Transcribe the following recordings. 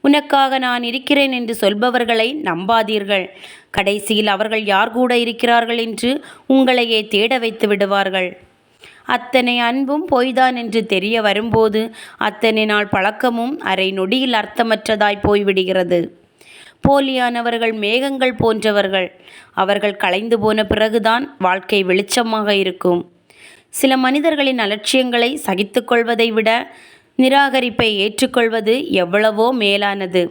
உனக்காக நான் இருக்கிறேன் என்று சொல்பவர்களை நம்பாதீர்கள். கடைசியில் அவர்கள் யார் கூட இருக்கிறார்கள் என்று உங்களையே தேட வைத்து விடுவார்கள். அத்தனை அன்பும் பொய்தான் என்று தெரிய வரும்போது அத்தனை நாள் பழக்கமும் அரை நொடியில் அர்த்தமற்றதாய் போய்விடுகிறது. போலியானவர்கள் மேகங்கள் போன்றவர்கள் அவர்கள் கலைந்து போன பிறகுதான் வாழ்க்கை வெளிச்சமாக இருக்கும். சில மனிதர்களின் அலட்சியங்களை சகித்துக்கொள்வதை விட நிராகரிப்பை ஏற்றுக்கொள்வது எவ்வளவோ மேலானது.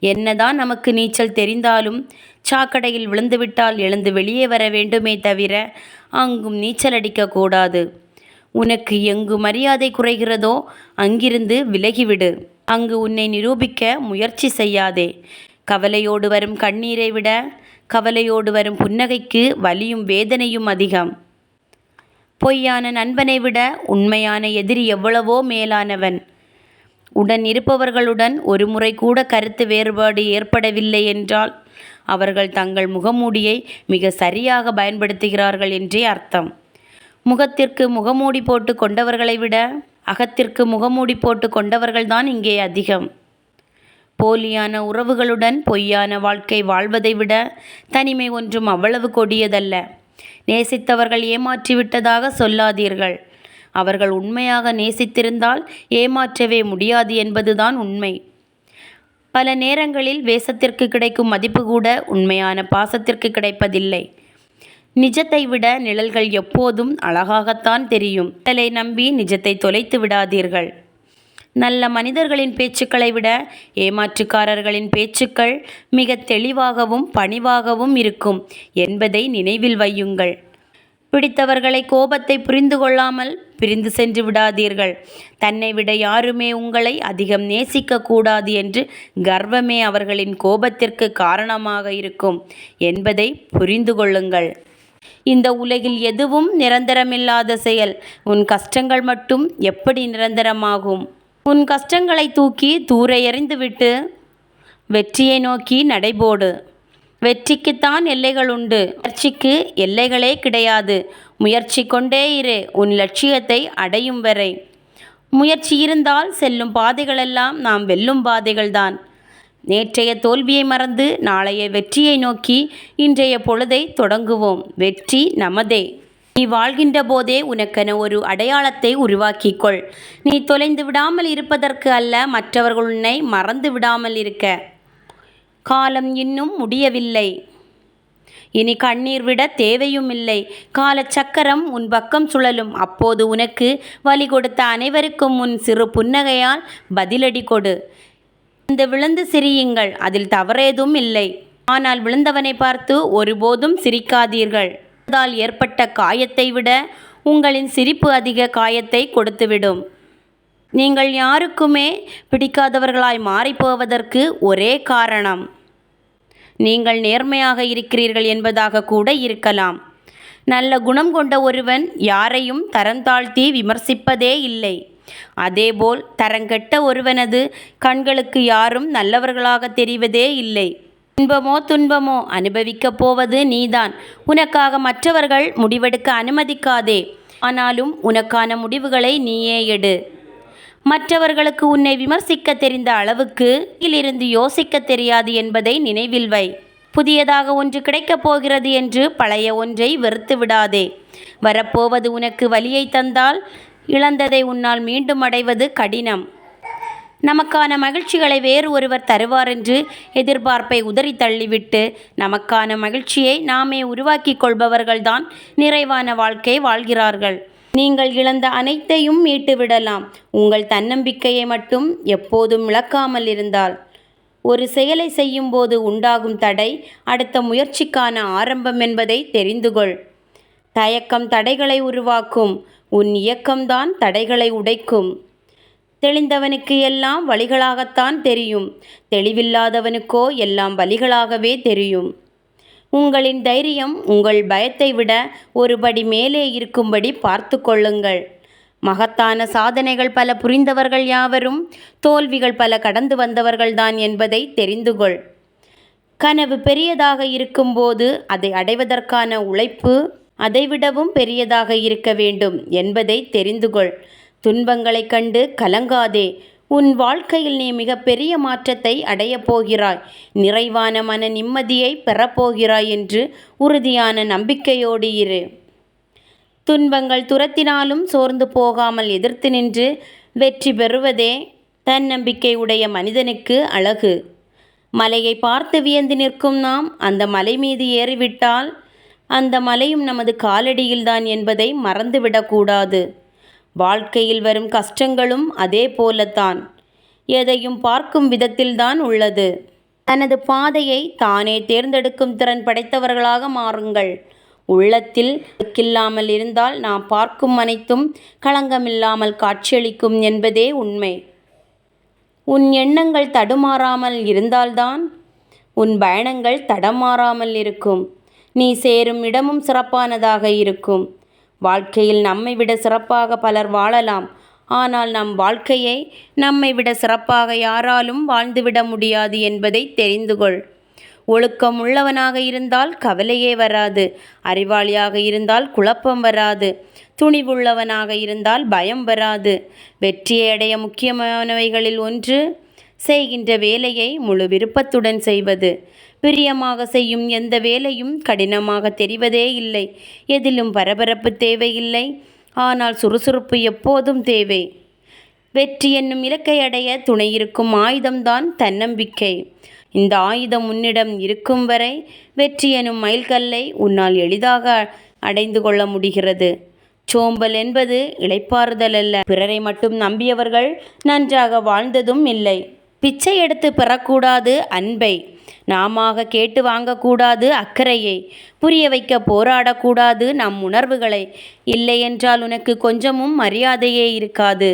என்னதான் நமக்கு நீச்சல் தெரிந்தாலும் சாக்கடையில் விழுந்துவிட்டால் எழுந்து வெளியே வர வேண்டுமே தவிர அங்கும் நீச்சல் அடிக்கக்கூடாது உனக்கு எங்கு மரியாதை குறைகிறதோ அங்கிருந்து விலகிவிடு. அங்கு உன்னை நிரூபிக்க முயற்சி செய்யாதே. கவலையோடு வரும் கண்ணீரை விட கவலையோடு வரும் புன்னகைக்கு வலியும் வேதனையும் அதிகம். பொய்யான நண்பனை விட உண்மையான எதிரி எவ்வளவோ மேலானவன். உடன் இருப்பவர்களுடன் ஒரு முறை கூட கருத்து வேறுபாடு ஏற்படவில்லை என்றால் அவர்கள் தங்கள் முகமூடியை மிக சரியாக பயன்படுத்துகிறார்கள் என்றே அர்த்தம். முகத்திற்கு முகமூடி போட்டு கொண்டவர்களை விட அகத்திற்கு முகமூடி போட்டு கொண்டவர்கள்தான் இங்கே அதிகம். போலியான உறவுகளுடன் பொய்யான வாழ்க்கை வாழ்வதை விட தனிமை ஒன்றும் அவ்வளவு கொடியதல்ல. நேசித்தவர்கள் ஏமாற்றிவிட்டதாக சொல்லாதீர்கள். அவர்கள் உண்மையாக நேசித்திருந்தால் ஏமாற்றவே முடியாது என்பதுதான் உண்மை. பல நேரங்களில் வேஷத்திற்கு கிடைக்கும் மதிப்பு கூட உண்மையான பாசத்திற்கு கிடைப்பதில்லை. நிஜத்தை விட நிழல்கள் எப்போதும் அழகாகத்தான் தெரியும். தலை நம்பி நிஜத்தை தொலைத்து விடாதீர்கள். நல்ல மனிதர்களின் பேச்சுக்களை விட ஏமாற்றுக்காரர்களின் பேச்சுக்கள் மிக தெளிவாகவும் பணிவாகவும் இருக்கும் என்பதை நினைவில் வையுங்கள். பிடித்தவர்களை கோபத்தை புரிந்து கொள்ளாமல் பிரிந்து சென்று விடாதீர்கள். தன்னை விட யாருமே உங்களை அதிகம் நேசிக்க கூடாது என்று கர்வமே அவர்களின் கோபத்திற்கு காரணமாக இருக்கும். என்பதை புரிந்து கொள்ளுங்கள். இந்த உலகில் எதுவும் நிரந்தரமில்லாத செயல். உன் கஷ்டங்கள் மட்டும் எப்படி நிரந்தரமாகும்? உன் கஷ்டங்களை தூக்கி தூர எறிந்துவிட்டு வெற்றியை நோக்கி நடைபோடு. வெற்றிக்குத்தான் எல்லைகள் உண்டு. முயற்சிக்கு எல்லைகளே கிடையாது. முயற்சி கொண்டே இரு. உன் லட்சியத்தை அடையும் வரை. முயற்சி இருந்தால் செல்லும் பாதைகளெல்லாம் நாம் வெல்லும் பாதைகள்தான். நேற்றைய தோல்வியை மறந்து நாளைய வெற்றியை நோக்கி இன்றைய பொழுதை தொடங்குவோம். வெற்றி நமதே. நீ வாழ்கின்ற போதே உனக்கென ஒரு அடையாளத்தை உருவாக்கிக்கொள். நீ தொலைந்து விடாமல் இருப்பதற்கு அல்ல மற்றவர்கள் உன்னை மறந்து விடாமல் இருக்க. காலம் இன்னும் முடியவில்லை. இனி கண்ணீர் விட தேவையும் இல்லை. காலச்சக்கரம் உன் பக்கம் சுழலும். அப்போது உனக்கு வழி கொடுத்த அனைவருக்கும் உன் சிறு புன்னகையால் பதிலடி கொடு. இந்த விழுந்து சிரியுங்கள். அதில் தவறேதும் இல்லை. ஆனால் விழுந்தவனை பார்த்து ஒருபோதும் சிரிக்காதீர்கள். ஏற்பட்ட காயத்தை விட உங்களின் சிரிப்பு அதிக காயத்தை கொடுத்துவிடும். நீங்கள் யாருக்குமே பிடிக்காதவர்களாய் மாறிப்போவதற்கு ஒரே காரணம் நீங்கள் நேர்மையாக இருக்கிறீர்கள் என்பதாக கூட இருக்கலாம். நல்ல குணம் கொண்ட ஒருவன் யாரையும் தரம் தாழ்த்தி விமர்சிப்பதே இல்லை. அதேபோல் தரங்கெட்ட ஒருவனது கண்களுக்கு யாரும் நல்லவர்களாக தெரிவதே இல்லை. இன்பமோ துன்பமோ அனுபவிக்கப் போவது நீதான். உனக்காக மற்றவர்கள் முடிவெடுக்க அனுமதிக்காதே. ஆனாலும் உனக்கான முடிவுகளை நீயே எடு. மற்றவர்களுக்கு உன்னை விமர்சிக்க தெரிந்த அளவுக்கு இலிருந்து யோசிக்க தெரியாது என்பதை நினைவில் வை. புதியதாக ஒன்று கிடைக்கப் போகிறது என்று பழைய ஒன்றை வெறுத்து விடாதே. வரப்போவது உனக்கு வலியை தந்தால் இழந்ததை உன்னால் மீண்டும் அடைவது கடினம். நமக்கான மகிழ்ச்சிகளை வேறு ஒருவர் தருவார் என்று எதிர்பார்ப்பை உதறி தள்ளிவிட்டு நமக்கான மகிழ்ச்சியை நாமே உருவாக்கிக் கொள்பவர்கள்தான் நிறைவான வாழ்க்கை வாழ்கிறார்கள். நீங்கள் இழந்த அனைத்தையும் மீட்டுவிடலாம். உங்கள் தன்னம்பிக்கையை மட்டும் எப்போதும் இழக்காமல் இருந்தால். ஒரு செயலை செய்யும்போது உண்டாகும் தடை அடுத்த முயற்சிக்கான ஆரம்பம் என்பதை தெரிந்துகொள். தயக்கம் தடைகளை உருவாக்கும். உன் இயக்கம்தான் தடைகளை உடைக்கும். தெளிந்தவனுக்கு எல்லாம் வழிகளாகத்தான் தெரியும். தெளிவில்லாதவனுக்கோ எல்லாம் வழிகளாகவே தெரியும். உங்களின் தைரியம் உங்கள் பயத்தை விட ஒருபடி மேலே இருக்கும்படி பார்த்து கொள்ளுங்கள் மகத்தான சாதனைகள் பல புரிந்தவர்கள் யாவரும் தோல்விகள் பல கடந்து வந்தவர்கள்தான் என்பதை தெரிந்துகொள். கனவு பெரியதாக இருக்கும்போது அதை அடைவதற்கான உழைப்பு அதைவிடவும் பெரியதாக இருக்க வேண்டும் என்பதை தெரிந்துகொள். துன்பங்களைக் கண்டு கலங்காதே. உன் வாழ்க்கையில் நீ மிகப்பெரிய மாற்றத்தை அடையப் போகிறாய். நிறைவான மன நிம்மதியை பெறப்போகிறாய் என்று உறுதியான நம்பிக்கையோடு இரு. துன்பங்கள் துரத்தினாலும் சோர்ந்து போகாமல் எதிர்த்து நின்று வெற்றி பெறுவதே தன்னம்பிக்கை உடைய மனிதனுக்கு அழகு. மலையை பார்த்து வியந்து நிற்கும் நாம் அந்த மலை மீது ஏறிவிட்டால் அந்த மலையும் நமது காலடியில்தான் என்பதை மறந்துவிடக்கூடாது வாழ்க்கையில் வரும் கஷ்டங்களும் அதே போலத்தான். எதையும் பார்க்கும் விதத்தில்தான் உள்ளது. தனது பாதையை தானே தேர்ந்தெடுக்கும் திறன் படைத்தவர்களாக மாறுங்கள். உள்ளத்தில் இல்லாமல் இருந்தால் நாம் பார்க்கும் அனைத்தும் களங்கமில்லாமல் காட்சியளிக்கும் என்பதே உண்மை. உன் எண்ணங்கள் தடுமாறாமல் இருந்தால்தான் உன் பயணங்கள் தடமாறாமல் இருக்கும். நீ சேரும் இடமும் சிறப்பானதாக இருக்கும். வாழ்க்கையில் நம்மை விட சிறப்பாக பலர் வாழலாம். ஆனால் நம் வாழ்க்கையை நம்மை விட சிறப்பாக யாராலும் வாழ்ந்துவிட முடியாது என்பதை தெரிந்து கொள். ஒழுக்கம் உள்ளவனாக இருந்தால் கவலையே வராது. அறிவாளியாக இருந்தால் குழப்பம் வராது. துணிவுள்ளவனாக இருந்தால் பயம் வராது. வெற்றியை அடைய முக்கியமானவைகளில் ஒன்று செய்கின்ற வேலையை முழு விருப்பத்துடன் செய்வது. பிரியமாக செய்யும் எந்த வேலையும் கடினமாக தெரிவதே இல்லை. எதிலும் பரபரப்பு தேவையில்லை. ஆனால் சுறுசுறுப்பு எப்போதும் தேவை. வெற்றி என்னும் இலக்கை அடைய துணை இருக்கும் ஆயுதம்தான் தன்னம்பிக்கை. இந்த ஆயுதம் உன்னிடம் இருக்கும் வரை வெற்றி எனும் மைல்கல்லை உன்னால் எளிதாக அடைந்து கொள்ள முடிகிறது. சோம்பல் என்பது இளைப்பாறுதல் அல்ல. பிறரை மட்டும் நம்பியவர்கள் நன்றாக வாழ்ந்ததும் இல்லை. பிச்சை எடுத்து பெறக்கூடாது அன்பை. நாமாக கேட்டு வாங்கக்கூடாது அக்கறையை. புரிய வைக்க போராடக்கூடாது நம் உணர்வுகளை. இல்லையென்றால் உனக்கு கொஞ்சமும் மரியாதையே இருக்காது.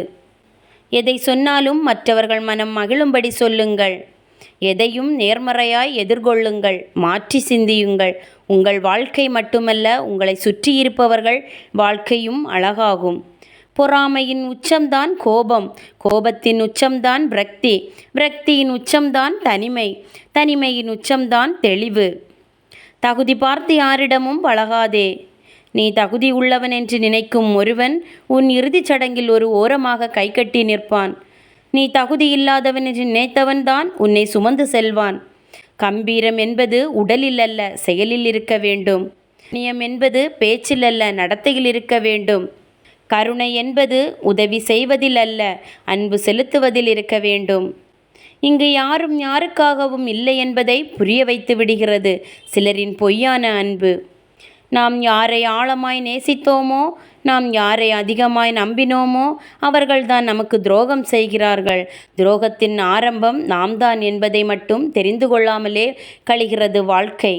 எதை சொன்னாலும் மற்றவர்கள் மனம் மகிழும்படி சொல்லுங்கள். எதையும் நேர்மறையாய் எதிர்கொள்ளுங்கள். மாற்றி சிந்தியுங்கள். உங்கள் வாழ்க்கை மட்டுமல்ல உங்களை சுற்றியிருப்பவர்கள் வாழ்க்கையும் அழகாகும். பொறாமையின் உச்சம்தான் கோபம். கோபத்தின் உச்சம்தான் பிரக்தி பிரக்தியின் உச்சம்தான் தனிமை. தனிமையின் உச்சம்தான் தெளிவு. தகுதி பார்த்து யாரிடமும் பழகாதே. நீ தகுதி உள்ளவன் என்று நினைக்கும் ஒருவன் உன் இறுதிச் சடங்கில் ஒரு ஓரமாக கைகட்டி நிற்பான். நீ தகுதி இல்லாதவன் என்று நினைத்தவன்தான் உன்னை சுமந்து செல்வான். கம்பீரம் என்பது உடலில் அல்ல செயலில் இருக்க வேண்டும். நியம் என்பது பேச்சில் அல்ல நடத்தையில் இருக்க வேண்டும். கருணை என்பது உதவி செய்வதில் அல்ல அன்பு செலுத்துவதில் இருக்க வேண்டும். இங்கு யாரும் யாருக்காகவும் இல்லை என்பதை புரிய வைத்து விடுகிறது சிலரின் பொய்யான அன்பு. நாம் யாரை ஆழமாய் நேசித்தோமோ நாம் யாரை அதிகமாய் நம்பினோமோ அவர்கள்தான் நமக்கு துரோகம் செய்கிறார்கள். துரோகத்தின் ஆரம்பம் நாம் தான் என்பதை மட்டும் தெரிந்து கொள்ளாமலே கழிகிறது வாழ்க்கை.